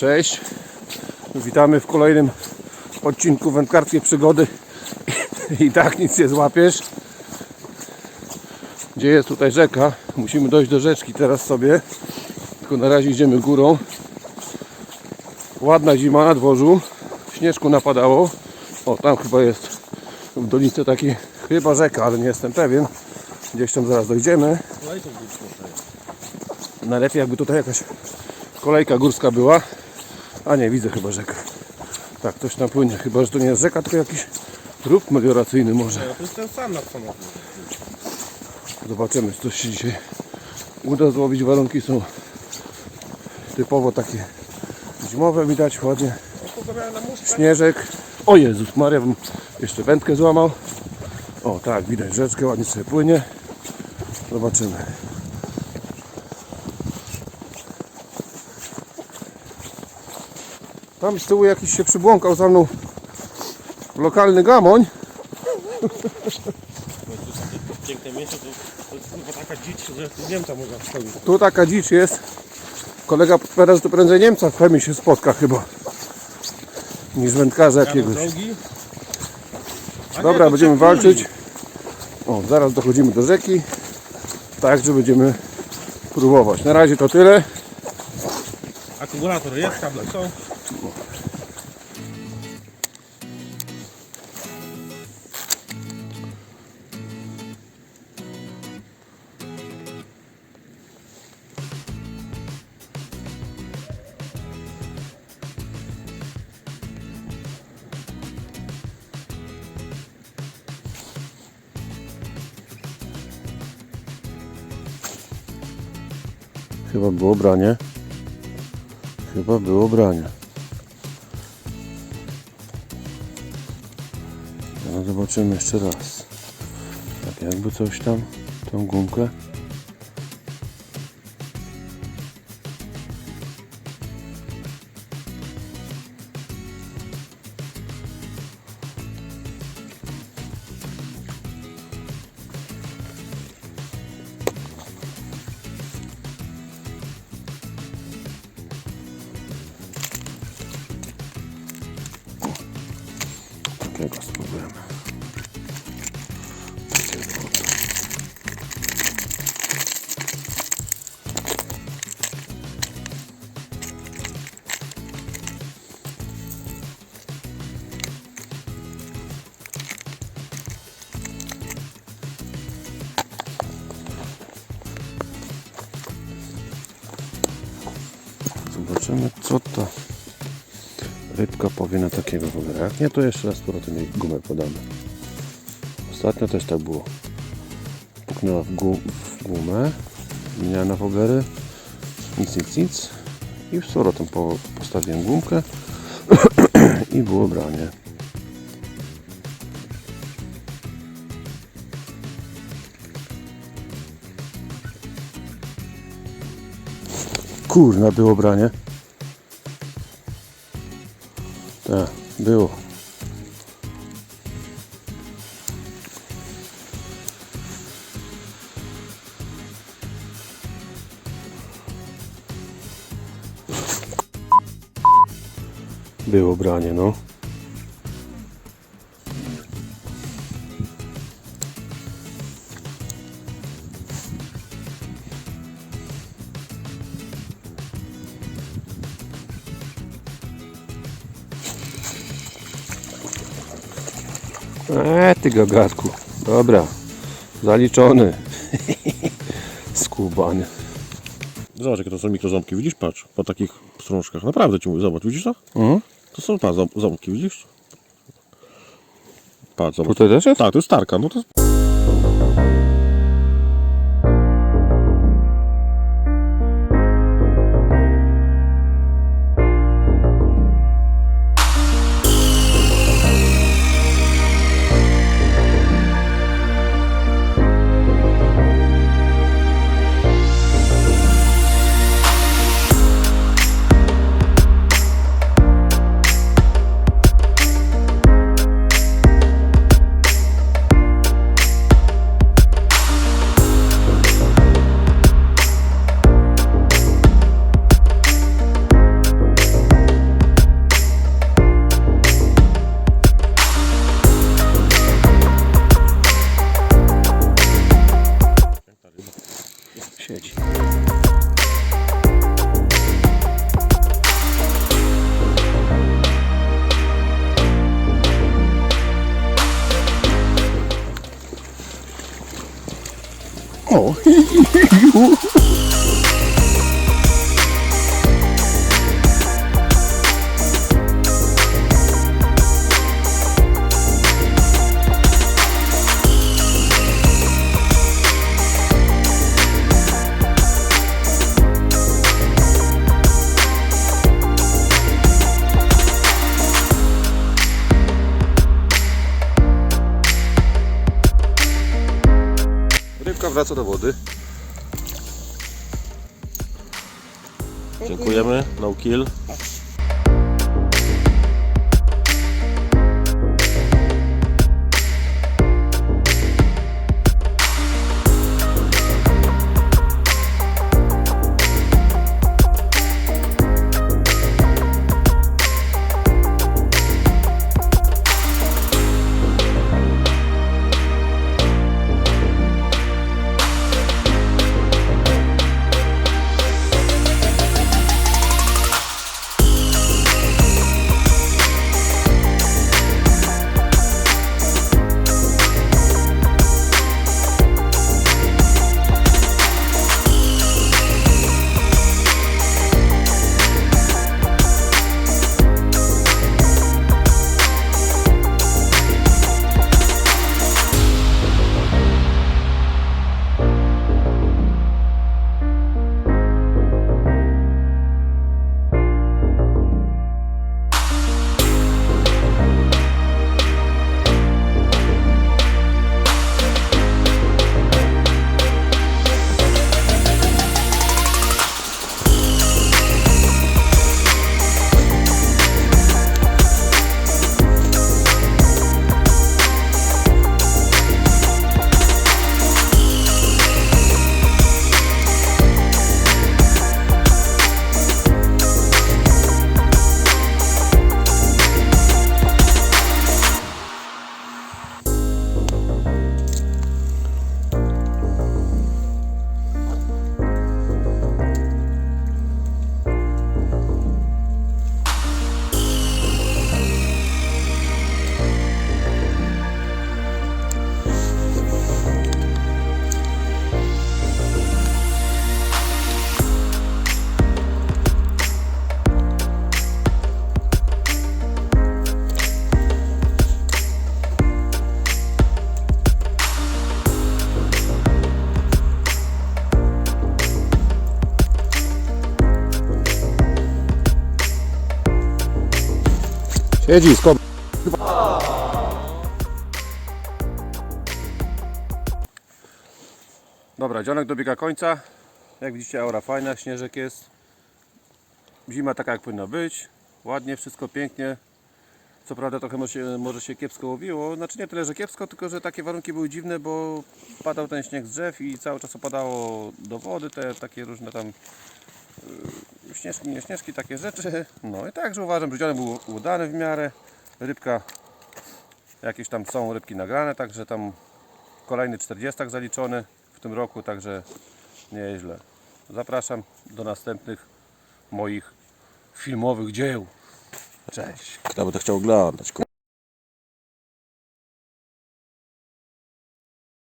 Cześć. Witamy w kolejnym odcinku wędkarskiej przygody. I tak nic nie złapiesz. Gdzie jest tutaj rzeka? Musimy dojść do rzeczki teraz sobie. Tylko na razie idziemy górą. Ładna zima na dworzu. Śnieżku napadało. O, tam chyba jest w dolicy taki chyba rzeka, ale nie jestem pewien. Gdzieś tam zaraz dojdziemy. Najlepiej jakby tutaj jakaś kolejka górska była. A nie, widzę chyba rzekę. Tak, coś tam płynie. Chyba, że to nie jest rzeka, tylko jakiś rów melioracyjny może. To jest ten sam nad samochodem. Zobaczymy, czy coś się dzisiaj uda złowić. Warunki są typowo takie zimowe. Widać ładnie to na śnieżek. O Jezus Maria, bym jeszcze wędkę złamał. O tak, widać rzeczkę, ładnie sobie płynie. Zobaczymy. Tam z tyłu jakiś się przybłąkał za mną lokalny gamoń. Piękne miejsce, to, taka dzicz, że tu Niemca można wchodzić. Tu taka dzicz jest. Kolega powiada, że to prędzej Niemca w Chemii się spotka chyba. Niż wędkarza jakiegoś. Dobra, będziemy walczyć. O, zaraz dochodzimy do rzeki. Także będziemy próbować. Na razie to tyle. Akumulator jest, kable są. Chyba było branie. Chyba było branie. No zobaczymy jeszcze raz. Tak jakby coś tam, tą gumkę. Zobaczymy co ta rybka powie na takiego wogera. Jak nie, to jeszcze raz powrotem jej gumę podamy. Ostatnio też tak było. Puknęła w, gu w gumę, miała na wogery, nic, nic, nic. I z powrotem po postawiłem gumkę i było branie. Kurna, było branie. Tak, było. Było branie, no. Eee, ty gagatku. Dobra. Zaliczony. Skubany. Zobacz jakie to są mikroząbki, widzisz? Patrz, po takich strążkach. Naprawdę ci mówię, zobacz, widzisz to? Mhm. To są pa, ząb- ząbki, widzisz? Patrz, zobacz. Tutaj też jest? Tak, to jest tarka, no to O! Rybka wraca do wody. Dziękujemy. No kill. Siedzi, skąd? Dobra, dzionek dobiega końca. Jak widzicie, aura fajna, śnieżek jest. Zima taka jak powinna być. Ładnie, wszystko pięknie. Co prawda trochę może się, może się kiepsko łowiło. Znaczy nie tyle, że kiepsko, tylko że takie warunki były dziwne, bo padał ten śnieg z drzew i cały czas opadało do wody, te takie różne tam y, śnieżki, nie śnieżki, takie rzeczy. No i także uważam, że dzionek był udany w miarę. Rybka, jakieś tam są rybki nagrane, także tam kolejny 40 zaliczony w tym roku, także nieźle. Zapraszam do następnych moich filmowych dzieł. Cześć. Kto by to chciał oglądać?